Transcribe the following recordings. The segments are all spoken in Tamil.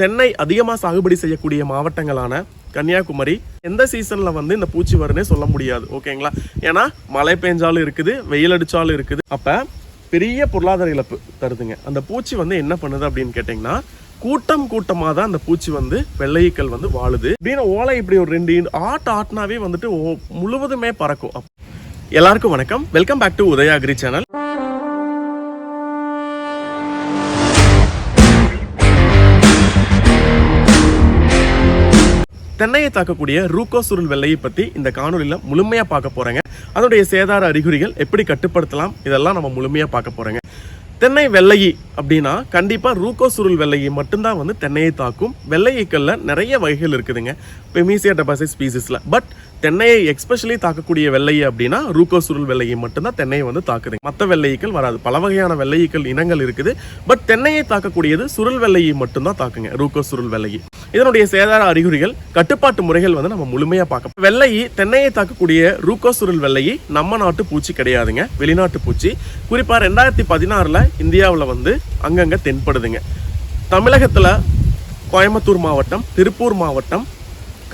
தென்னை அதிகமாக சாகுபடி செய்யக்கூடிய மாவட்டங்களான கன்னியாகுமரி எந்த சீசன்ல வந்து இந்த பூச்சி வரும்னே சொல்ல முடியாது ஓகேங்களா? ஏன்னா மழை பெஞ்சாலும் இருக்குது வெயில் அடித்தாலும் இருக்குது. அப்ப பெரிய பொருளாதார இழப்பு தருதுங்க. அந்த பூச்சி வந்து என்ன பண்ணுது அப்படின்னு கேட்டிங்கன்னா கூட்டம் கூட்டமாக தான் அந்த பூச்சி வந்து வெள்ளையீக்கள் வந்து வாழுது. அப்படின்னு ஓலை இப்படி ஒரு ரெண்டு ஆட்டு ஆட்டினாவே வந்துட்டு முழுவதுமே பறக்கும். எல்லாருக்கும் வணக்கம். Welcome back to Udayagiri channel தென்னையை தாக்கக்கூடிய ரூகோ சுருள் வெள்ளையை பற்றி இந்த காணொலியில் முழுமையாக பார்க்க போகிறேங்க அதனுடைய சேதார அறிகுறிகள் எப்படி கட்டுப்படுத்தலாம்? இதெல்லாம் நம்ம முழுமையாக பார்க்க போகிறோங்க தென்னை வெள்ளையி அப்படின்னா கண்டிப்பாக ரூக்கோசுருள் வெள்ளையை மட்டும்தான் வந்து தென்னையை தாக்கும். வெள்ளையைக்கல்ல நிறைய வகைகள் இருக்குதுங்க. பெமீசியா டெபாசிட் ஸ்பீசிஸில். பட் தென்னையை எக்ஸ்பெஷலி தாக்கக்கூடிய வெள்ளையை அப்படின்னா ரூக்கோசுருள் வெள்ளையை மட்டும்தான் தென்னையை வந்து தாக்குதுங்க. மற்ற வெள்ளையீக்கள் வராது. பல வகையான வெள்ளையீக்கள் இனங்கள் இருக்குது. பட் தென்னையை தாக்கக்கூடியது சுருள் வெள்ளையை மட்டும்தான் தாக்குங்க. ரூகோ சுருள் வெள்ளையை. இதனுடைய சேதார அறிகுறிகள் கட்டுப்பாட்டு முறைகள் வந்து நம்ம முழுமையாக பார்க்க வெள்ளையை தென்னையை தாக்கக்கூடிய ரூகோ சுருள் நம்ம நாட்டு பூச்சி கிடையாதுங்க. வெளிநாட்டு பூச்சி. குறிப்பாக ரெண்டாயிரத்தி பதினாறில் இந்தியாவில் வந்து அங்கங்கே தென்படுதுங்க. தமிழகத்தில் கோயம்புத்தூர் மாவட்டம் திருப்பூர் மாவட்டம்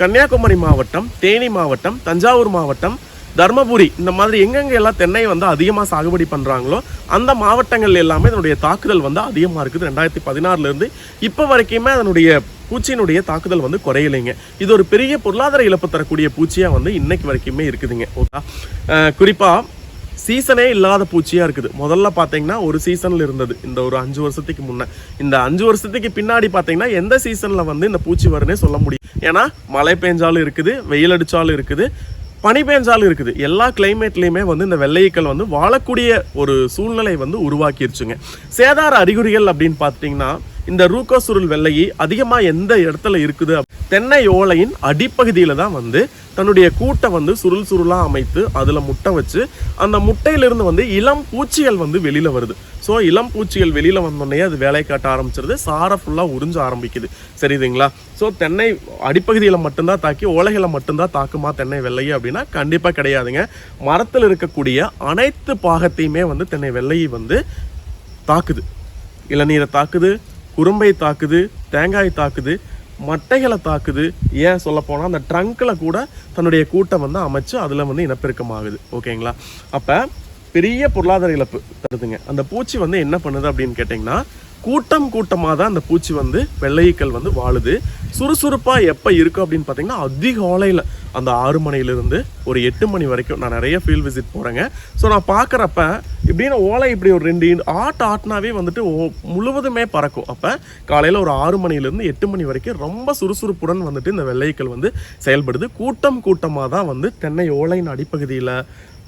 கன்னியாகுமரி மாவட்டம் தேனி மாவட்டம் தஞ்சாவூர் மாவட்டம் தர்மபுரி இந்த மாதிரி எங்கெங்கே எல்லாம் தென்னை வந்து அதிகமாக சாகுபடி பண்ணுறாங்களோ அந்த மாவட்டங்கள் எல்லாமே இதனுடைய தாக்குதல் வந்து அதிகமாக இருக்குது. ரெண்டாயிரத்தி பதினாறுலேருந்து இப்போ வரைக்குமே அதனுடைய பூச்சியினுடைய தாக்குதல் வந்து குறையலைங்க. இது ஒரு பெரிய பொருளாதார இழப்பு தரக்கூடிய பூச்சியாக வந்து இன்னைக்கு வரைக்குமே இருக்குதுங்க. ஓகே. குறிப்பாக சீசனே இல்லாத பூச்சியாக இருக்குது. முதல்ல பார்த்தீங்கன்னா ஒரு சீசனில் இருந்தது. இந்த ஒரு அஞ்சு வருஷத்துக்கு முன்னே. இந்த அஞ்சு வருஷத்துக்கு பின்னாடி பார்த்தீங்கன்னா எந்த சீசனில் வந்து இந்த பூச்சி வரும்னே சொல்ல முடியும். ஏன்னா மழை பெஞ்சாலும் இருக்குது வெயில் அடித்தாலும் இருக்குது பனி பெஞ்சாலும் இருக்குது. எல்லா கிளைமேட்லேயுமே வந்து இந்த வெள்ளையக்கள் வந்து வாழக்கூடிய ஒரு சூழ்நிலை வந்து உருவாக்கிருச்சுங்க. சேதார அறிகுறிகள் அப்படின்னு பார்த்தீங்கன்னா இந்த ரூகோ சுருள் வெள்ளையி அதிகமாக எந்த இடத்துல இருக்குது? தென்னை ஓலையின் அடிப்பகுதியில் தான் வந்து தன்னுடைய கூட்டை வந்து சுருள் சுருளாக அமைத்து அதில் முட்டை வச்சு அந்த முட்டையிலிருந்து வந்து இளம் பூச்சிகள் வந்து வெளியில் வருது. ஸோ இளம் பூச்சிகள் வெளியில் வந்தோடனே அது வேலை காட்ட ஆரம்பிச்சிருது. சாரை ஃபுல்லாக உறிஞ்ச ஆரம்பிக்குது. சரிதுங்களா? ஸோ தென்னை அடிப்பகுதியில் மட்டும்தான் தாக்கி ஓலைகளை மட்டும்தான் தாக்குமா தென்னை வெள்ளையை அப்படின்னா கண்டிப்பாக கிடையாதுங்க. மரத்தில் இருக்கக்கூடிய அனைத்து பாகத்தையுமே வந்து தென்னை வெள்ளையை வந்து தாக்குது. இளநீரை தாக்குது. குறும்பை தாக்குது தேங்காய் தாக்குது மட்டைகளை தாக்குது. ஏன் சொல்ல போனால் அந்த ட்ரங்கில் கூட தன்னுடைய கூட்டம் வந்து அமைச்சு அதில் வந்து இனப்பெருக்கம் ஆகுது ஓகேங்களா? அப்போ பெரிய பொருளாதார இழப்பு தருதுங்க. அந்த பூச்சி வந்து என்ன பண்ணுது அப்படின்னு கேட்டிங்கன்னா கூட்டம் கூட்டமாக தான் அந்த பூச்சி வந்து வெள்ளையீக்கள் வந்து வாழுது. சுறுசுறுப்பாக எப்போ இருக்கும் அப்படின்னு பார்த்தீங்கன்னா அதிகாலையில் அந்த ஆறு மணிலேருந்து ஒரு எட்டு மணி வரைக்கும் நான் நிறைய ஃபீல்ட் விசிட் போகிறேங்க ஸோ நான் பார்க்குறப்ப இப்படின்னு ஓலை இப்படி ஒரு ரெண்டு ஆட்டு ஆட்டினாவே வந்துட்டு ஓ- முழுவதுமே பறக்கும். அப்போ காலையில் ஒரு ஆறு மணிலேருந்து எட்டு மணி வரைக்கும் ரொம்ப சுறுசுறுப்புடன் வந்துட்டு இந்த வெள்ளையீக்கள் வந்து செயல்படுது. கூட்டம் கூட்டமாக தான் வந்து தென்னை ஓலையின் அடிப்பகுதியில்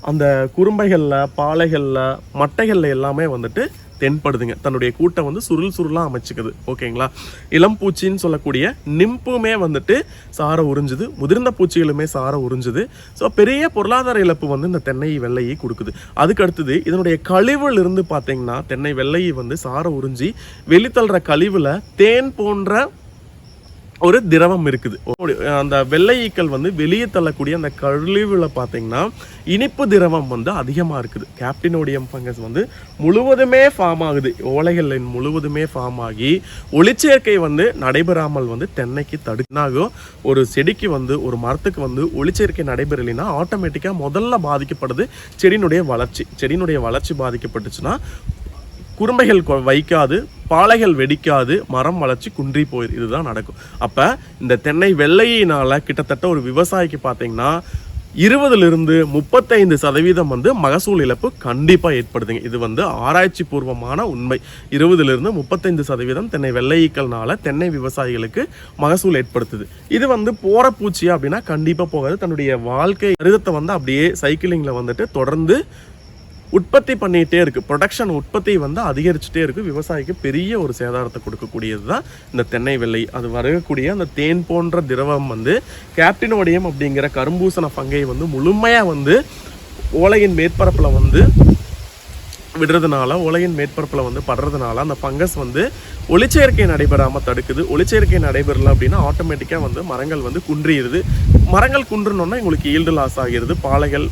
அந்த குறும்பைகளில் பாலைகளில் மட்டைகளில் எல்லாமே வந்துட்டு தென்படுதுங்க. தன்னுடைய கூட்டை வந்து சுருள் சுருளாக அமைச்சுக்குது. ஓகேங்களா? இளம் பூச்சின்னு சொல்லக்கூடிய நிம்புமே வந்துட்டு சாரை உறிஞ்சுது. முதிர்ந்த பூச்சிகளுமே சாரை உறிஞ்சுது. ஸோ பெரிய பொருளாதார இழப்பு வந்து இந்த தென்னை வெள்ளையை கொடுக்குது. அதுக்கு அடுத்தது இதனுடைய கழிவுல இருந்து பார்த்தீங்கன்னா தென்னை வெள்ளையை வந்து சாரை உறிஞ்சி வெளித்தள்ளுற கழிவுல தேன் போன்ற ஒரு திரவம் இருக்குது. அந்த வெள்ளை ஈக்கள் வந்து வெளியே தள்ளக்கூடிய அந்த கழிவுல பார்த்தீங்கன்னா இனிப்பு திரவம் வந்து அதிகமாக இருக்குது. கேப்டினோடியம் ஃபங்கஸ் வந்து முழுவதுமே ஃபார்ம் ஆகுது. ஓலைகளின் முழுவதுமே ஃபார்ம் ஆகி ஒளிச்சேர்க்கை வந்து நடைபெறாமல் வந்து தென்னைக்கு தடுக்கினாகும் ஒரு செடிக்கு வந்து ஒரு மரத்துக்கு வந்து ஒளிச்சேர்க்கை நடைபெறலைன்னா ஆட்டோமேட்டிக்காக முதல்ல பாதிக்கப்படுது செடியினுடைய வளர்ச்சி. செடியினுடைய வளர்ச்சி பாதிக்கப்பட்டுச்சுன்னா குறும்பைகள் கொ- வைக்காது பாலைகள் வெடிக்காது மரம் வளர்ச்சி குன்றி போயிரு இதுதான் நடக்கும். அப்போ இந்த தென்னை வெள்ளையினால் கிட்டத்தட்ட ஒரு விவசாயிக்கு பார்த்தீங்கன்னா இருபதுலேருந்து முப்பத்தைந்து சதவீதம் வந்து மகசூல் இழப்பு கண்டிப்பாக ஏற்படுதுங்க. இது வந்து ஆராய்ச்சி பூர்வமான உண்மை. இருபதுலேருந்து முப்பத்தைந்து சதவீதம் தென்னை வெள்ளையீக்கள்னால தென்னை விவசாயிகளுக்கு மகசூல் ஏற்படுத்துது. இது வந்து போகிற பூச்சி அப்படின்னா கண்டிப்பாக போகாது. தன்னுடைய வாழ்க்கை கருதத்தை வந்து அப்படியே சைக்கிளிங்கில் வந்துட்டு தொடர்ந்து உற்பத்தி பண்ணிகிட்டே இருக்குது ப்ரொடக்ஷன் உற்பத்தி வந்து அதிகரிச்சுட்டே இருக்குது விவசாயிக்கு பெரிய ஒரு சேதாரத்தை கொடுக்கக்கூடியது தான் இந்த தென்னை வெள்ளை. அது வரக்கூடிய அந்த தேன் போன்ற திரவம் வந்து கேப்டினோடியம் அப்படிங்கிற கரும்பூசண பங்கை வந்து முழுமையாக வந்து ஓலையின் மேற்பரப்பில் வந்து விடுறதுனால உலகின் மேற்பரப்பில் வந்து படுறதுனால அந்த ஃபங்கஸ் வந்து ஒளிச்சேர்க்கை நடைபெறாமல் தடுக்குது. ஒளிச்சேர்க்கை நடைபெறல அப்படின்னா ஆட்டோமேட்டிக்காக வந்து மரங்கள் வந்து குன்றிடுது. மரங்கள் குன்றுனோன்னா உங்களுக்கு ஈல்டு லாஸ் ஆகிருது பாலைகள்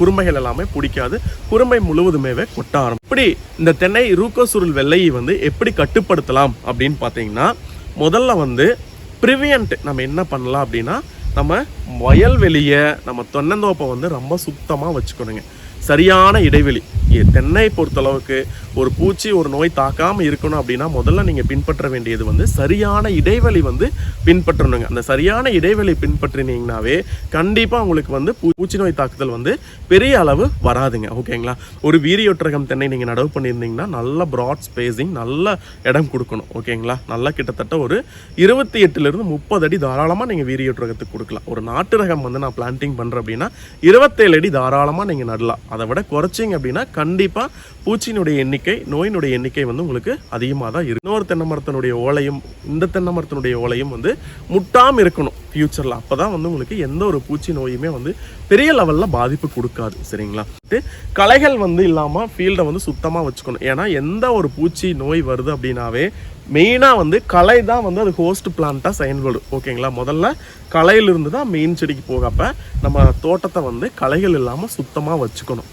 குறும்பைகள் எல்லாமே பிடிக்காது. குறும்பை முழுவதுமேவே கொட்ட இப்படி இந்த தென்னை ரூக்கோசுருள் வெள்ளையை வந்து எப்படி கட்டுப்படுத்தலாம் அப்படின்னு பார்த்தீங்கன்னா முதல்ல வந்து ப்ரிவியன்ட் நம்ம என்ன பண்ணலாம் அப்படின்னா நம்ம வயல்வெளியை நம்ம தென்னந்தோப்பை வந்து ரொம்ப சுத்தமாக வச்சுக்கணுங்க. சரியான இடைவெளி. தென்னை பொறுத்தளவுக்கு ஒரு பூச்சி ஒரு நோய் தாக்காமல் இருக்கணும் அப்படின்னா முதல்ல நீங்கள் பின்பற்ற வேண்டியது வந்து சரியான இடைவெளி வந்து பின்பற்றணுங்க. அந்த சரியான இடைவெளி பின்பற்றினீங்கனாவே கண்டிப்பாக உங்களுக்கு வந்து பூச்சி நோய் தாக்குதல் வந்து பெரிய அளவு வராதுங்க. ஓகேங்களா? ஒரு வீரியொற்றகம் தென்னை நீங்கள் நடவு பண்ணியிருந்தீங்கன்னா நல்ல ப்ராட் ஸ்பேஸிங் நல்ல இடம் கொடுக்கணும். ஓகேங்களா? நல்லா கிட்டத்தட்ட ஒரு இருபத்தி எட்டுலேருந்து முப்பது அடி தாராளமாக நீங்கள் வீரியொற்றகத்துக்கு கொடுக்கலாம். ஒரு நாட்டு ரகம் வந்து நான் பிளான்டிங் பண்ணுறேன் அப்படின்னா இருபத்தேழு அடி தாராளமாக நீங்கள் நடலாம். அதை விட குறைச்சிங்க அப்படின்னா கண்டிப்பாக பூச்சியினுடைய எண்ணிக்கை நோயினுடைய எண்ணிக்கை வந்து உங்களுக்கு அதிகமாக தான் இருக்கும் இன்னொரு தென்னை மரத்தினுடைய ஓலையும் இந்த தென்னை மரத்தினுடைய ஓலையும் வந்து முட்டாமல் இருக்கணும் ஃப்யூச்சரில் அப்போ தான் வந்து உங்களுக்கு எந்த ஒரு பூச்சி நோயுமே வந்து பெரிய லெவலில் பாதிப்பு கொடுக்காது. சரிங்களா? களைகள் வந்து இல்லாமல் ஃபீல்டை வந்து சுத்தமாக வச்சுக்கணும். ஏன்னா எந்த ஒரு பூச்சி நோய் வருது அப்படின்னாவே மெயினாக வந்து கலை தான் வந்து அது ஹோஸ்ட் பிளான்ட்டாக செயல்படும். ஓகேங்களா முதல்ல கலையிலிருந்து தான் மெயின் செடிக்கு போகப்ப நம்ம தோட்டத்தை வந்து களைகள் இல்லாமல் சுத்தமாக வச்சுக்கணும்.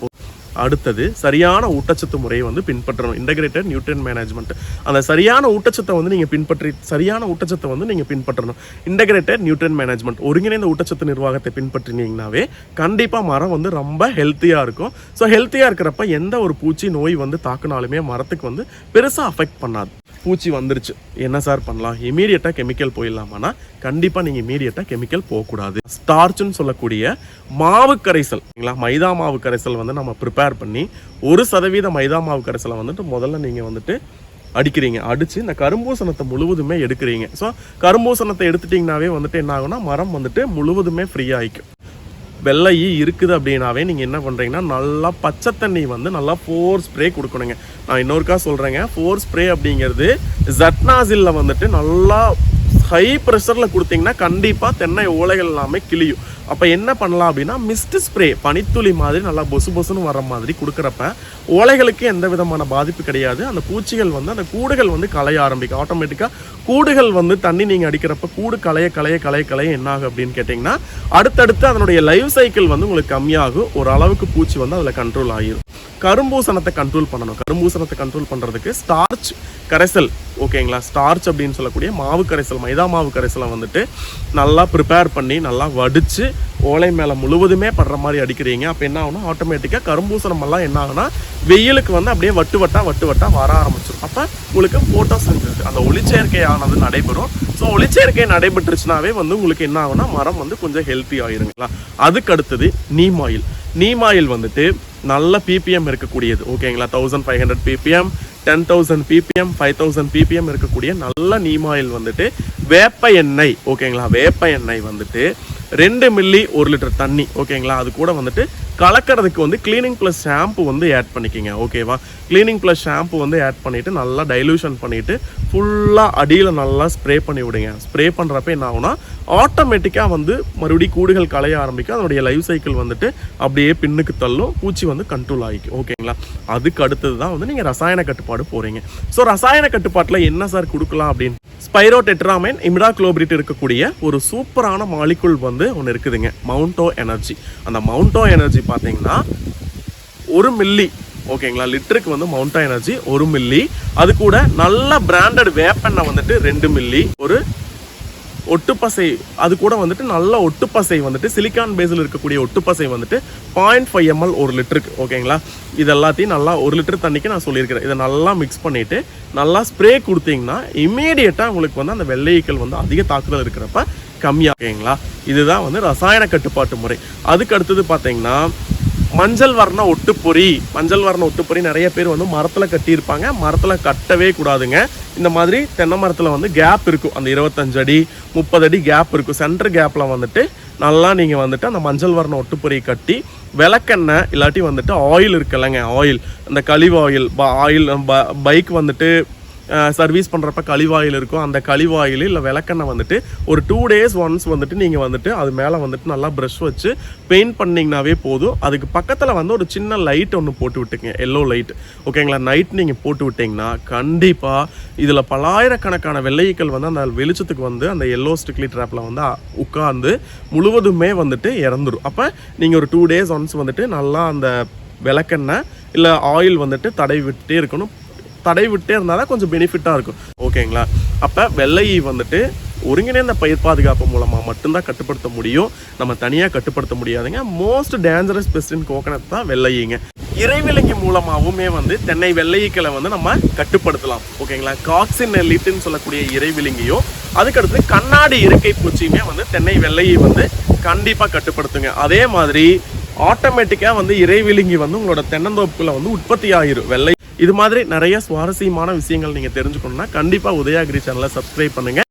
அடுத்தது சரியான ஊட்டச்சத்து முறையை வந்து பின்பற்றணும். இன்டகிரேட்டட் நியூட்ரியன் மேனேஜ்மெண்ட் அந்த சரியான ஊட்டச்சத்தை வந்து நீங்கள் பின்பற்றி சரியான ஊட்டச்சத்தை வந்து நீங்கள் பின்பற்றணும். இன்டகிரேட்டட் நியூட்ரியன் மேனேஜ்மெண்ட் ஒருங்கிணைந்த ஊட்டச்சத்து நிர்வாகத்தை பின்பற்றினீங்கனாவே கண்டிப்பாக மரம் வந்து ரொம்ப ஹெல்த்தியாக இருக்கும். ஸோ ஹெல்த்தியாக இருக்கிறப்ப எந்த ஒரு பூச்சி நோய் வந்து தாக்குனாலுமே மரத்துக்கு வந்து பெருசாக அஃபெக்ட் பண்ணாது. பூச்சி வந்துருச்சு. என்ன சார் பண்ணலாம்? இமீடியட்டாக கெமிக்கல் போயிடலாமான்னா கண்டிப்பாக நீங்கள் இமீடியட்டாக கெமிக்கல் போகக்கூடாது. ஸ்டார்ச்னு சொல்லக்கூடிய மாவு கரைசல். சரிங்களா? மைதா மாவு கரைசல் வந்து நம்ம ப்ரிப்பேர் பண்ணி ஒரு சதவீத மைதா மாவு கரைசலை வந்துட்டு முதல்ல நீங்கள் வந்துட்டு அடிக்கிறீங்க. அடித்து இந்த கரும்பூசணத்தை முழுவதுமே எடுக்கிறீங்க. ஸோ கரும்பூசணத்தை எடுத்துட்டிங்கனாவே வந்துட்டு என்ன ஆகும்னா மரம் வந்துட்டு முழுவதுமே ஃப்ரீ ஆகிக்கும் வெள்ளை ஈ இருக்குது அப்படின்னாவே நீங்கள் என்ன பண்ணுறீங்கன்னா நல்லா பச்சை தண்ணி வந்து நல்லா ஃபோர் ஸ்ப்ரே கொடுக்கணுங்க. நான் இன்னொருக்கா சொல்கிறேங்க ஃபோர் ஸ்ப்ரே அப்படிங்கிறது ஜட்னாசிலில் வந்துட்டு நல்லா ஹை ப்ரெஷரில் கொடுத்தீங்கன்னா கண்டிப்பாக தென்னை ஓலைகள் எல்லாமே கிளியும். அப்போ என்ன பண்ணலாம் அப்படின்னா மிஸ்ட் ஸ்ப்ரே பனித்துளி மாதிரி நல்லா பொசு பொசுன்னு வர மாதிரி கொடுக்குறப்ப ஓலைகளுக்கு எந்த விதமான பாதிப்பு கிடையாது. அந்த பூச்சிகள் வந்து அந்த கூடுகள் வந்து களைய ஆரம்பிக்கும். ஆட்டோமேட்டிக்காக கூடுகள் வந்து தண்ணி நீங்கள் அடிக்கிறப்ப கூடு களைய களைய களைய களைய என்ன ஆகும் அப்படின்னு கேட்டிங்கன்னா அடுத்தடுத்து அதனுடைய லைஃப் சைக்கிள் வந்து உங்களுக்கு கம்மியாகும். ஒரு அளவுக்கு பூச்சி வந்து அதில் கண்ட்ரோல் ஆகிடும் கரும்பூசணத்தை கண்ட்ரோல் பண்ணணும். கரும்பூசணத்தை கண்ட்ரோல் பண்ணுறதுக்கு ஸ்டார்ச் கரைசல் ஓகேங்களா? ஸ்டார்ச் அப்படின்னு சொல்லக்கூடிய மாவு கரைசல் மைதா மாவு கரைசலை வந்துட்டு நல்லா ப்ரிப்பேர் பண்ணி நல்லா வடித்து ஓலை மேலே முழுவதுமே படுற மாதிரி அடிக்கிறீங்க. அப்போ என்ன ஆகுனா ஆட்டோமேட்டிக்காக கரும்பூசணமெல்லாம் என்ன ஆகுனா வெயிலுக்கு வந்து அப்படியே வட்டு வட்டாக வட்டு வட்டா வர ஆரம்பிச்சிடும் அப்போ உங்களுக்கு ஃபோட்டோ அந்த ஒளிச்சேர்க்கையானது நடைபெறும். ஸோ ஒளிச்சேர்க்கை நடைபெற்றுச்சுனாவே வந்து உங்களுக்கு என்ன ஆகுனா மரம் வந்து கொஞ்சம் ஹெல்த்தி ஆயிருங்களா? அதுக்கு அடுத்தது நீம் ஆயில் நீம் ஆயில் வந்துட்டு நல்ல பிபிஎம் இருக்கக்கூடியது. ஓகேங்களா thousand five hundred PPM ten thousand PPM five thousand PPM இருக்கக்கூடிய நல்ல நீம் ஆயில் வந்துட்டு வேப்ப எண்ணெய். ஓகேங்களா வேப்ப எண்ணெய் வந்துட்டு ரெண்டு மில்லி ஒரு லிட்டர் தண்ணி ஓகேங்களா அது கூட வந்துட்டு கலக்கிறதுக்கு வந்து க்ளீனிங் ப்ளஸ் ஷாம்பு வந்து ஆட் பண்ணிக்கிங்க ஓகேவா க்ளீனிங் ப்ளஸ் ஷாம்பு வந்து ஆட் பண்ணிவிட்டு நல்லா டைலூஷன் பண்ணிவிட்டு ஃபுல்லாக அடியில் நல்லா ஸ்ப்ரே பண்ணி விடுங்க. ஸ்ப்ரே பண்ணுறப்ப என்ன ஆகுனா ஆட்டோமேட்டிக்காக வந்து மறுபடியும் கூடுகள் களைய ஆரம்பிக்கும். அதனுடைய லைஃப் சைக்கிள் வந்துட்டு அப்படியே பின்னுக்கு தள்ளும். பூச்சி வந்து கண்ட்ரோல் ஆகிக்கும் ஓகேங்களா அதுக்கு அடுத்தது தான் வந்து நீங்கள் ரசாயன கட்டுப்பாடு போகிறீங்க ஸோ ரசாயன கட்டுப்பாட்டில் என்ன சார் கொடுக்கலாம் அப்படின்னு? ஸ்பைரோ டெட்ராமைன் இமிடா இருக்கக்கூடிய ஒரு சூப்பரான மாலிகுல் வந்து ஒன்று இருக்குதுங்க மவுண்டோ எனர்ஜி அந்த மவுண்டோ எனர்ஜி பார்த்தீங்கன்னா ஒரு மில்லி ஓகேங்களா லிட்டருக்கு வந்து மவுண்டா எனர்ஜி ஒரு மில்லி அது கூட நல்ல பிராண்டட் வேப்பெண்ணெய் வந்துட்டு ரெண்டு மில்லி ஒரு ஒட்டுப்பசை அது கூட வந்துட்டு நல்ல ஒட்டுப்பசை வந்துட்டு சிலிக்கான் பேஸில் இருக்கக்கூடிய ஒட்டுப்பசை வந்துட்டு பாயிண்ட் ஃபைவ் எம்எல் ஒரு லிட்டருக்கு ஓகேங்களா இது எல்லாத்தையும் நல்லா ஒரு லிட்டர் தண்ணிக்கு நான் சொல்லியிருக்கிறேன். இதை நல்லா மிக்ஸ் பண்ணிவிட்டு நல்லா ஸ்ப்ரே கொடுத்தீங்கன்னா இம்மீடியட்டாக உங்களுக்கு வந்து அந்த வெள்ளையீக்கள் வந்து அதிக தாக்குதல் இருக்கிறப்ப கம்மியாக ஓகேங்களா இதுதான் வந்து ரசாயன கட்டுப்பாட்டு முறை. அதுக்கு அடுத்தது பார்த்தீங்கன்னா மஞ்சள் வர்ண ஒட்டுப்பொறி. மஞ்சள் வர்ண ஒட்டுப்பொறி நிறைய பேர் வந்து மரத்தில் கட்டியிருப்பாங்க. மரத்தில் கட்டவே கூடாதுங்க. இந்த மாதிரி தென்னை மரத்தில் வந்து கேப் இருக்கும். அந்த இருபத்தஞ்சு அடி முப்பது அடி கேப் இருக்கும். சென்டர் கேப்பில் வந்துட்டு நல்லா நீங்கள் வந்துட்டு அந்த மஞ்சள் வர்ண ஒட்டுப்பொறி கட்டி விளக்கெண்ணெய் இல்லாட்டி வந்துட்டு ஆயில் இருக்குல்லங்க ஆயில் அந்த கழிவு ஆயில் ஆயில் பைக் வந்துட்டு சர்வீஸ் பண்ணுறப்ப கழிவாயில் இருக்கும். அந்த கழிவாயில் இல்லை விளக்கெண்ணெய் வந்துட்டு ஒரு டூ டேஸ் ஒன்ஸ் வந்துட்டு நீங்கள் வந்துட்டு அது மேலே வந்துட்டு நல்லா ப்ரஷ் வச்சு பெயிண்ட் பண்ணிங்கனாவே போதும். அதுக்கு பக்கத்தில் வந்து ஒரு சின்ன லைட் ஒன்று போட்டு விட்டுங்க. எல்லோ லைட் ஓகேங்களா நைட் நீங்கள் போட்டு விட்டிங்கன்னா கண்டிப்பாக இதில் பலாயிரக்கணக்கான வெள்ளையீக்கள் வந்து அந்த வெளிச்சத்துக்கு வந்து அந்த எல்லோ ஸ்டிக்லி ட்ராப்பில் வந்து உட்காந்து முழுவதுமே வந்துட்டு இறந்துடும் அப்போ நீங்கள் ஒரு டூ டேஸ் ஒன்ஸ் வந்துட்டு நல்லா அந்த விளக்கெண்ணெய் இல்லை ஆயில் வந்துட்டு தடை விட்டுட்டே இருக்கணும். தடை விட்டே இருந்தால் தான் கொஞ்சம் பெனிஃபிட்டாக இருக்கும். ஓகேங்களா அப்போ வெள்ளை வந்துட்டு ஒருங்கிணைந்த பயிர் பாதுகாப்பு மூலமாக மட்டும்தான் கட்டுப்படுத்த முடியும். நம்ம தனியாக கட்டுப்படுத்த முடியாதுங்க. Most dangerous pest in coconut தான் வெள்ளையீங்க இறைவிலங்கி மூலமாகவுமே வந்து தென்னை வெள்ளையீக்களை வந்து நம்ம கட்டுப்படுத்தலாம். ஓகேங்களா காக்சின் லிட்டுன்னு சொல்லக்கூடிய இறைவிலங்கியும் அதுக்கடுத்து கண்ணாடி இருக்கை பூச்சியுமே வந்து தென்னை வெள்ளையை வந்து கண்டிப்பாக கட்டுப்படுத்துங்க. அதே மாதிரி ஆட்டோமேட்டிக்காக வந்து இறைவிலங்கி வந்து உங்களோட தென்னந்தோப்புக்குள்ள வந்து உற்பத்தி ஆகிரும் வெள்ளை இது மாதிரி நிறைய சுவாரஸ்யமான விஷயங்கள் நீங்கள் தெரிஞ்சுக்கணும்னா கண்டிப்பாக உதயாகிரி சேனலை சப்ஸ்கிரைப் பண்ணுங்கள்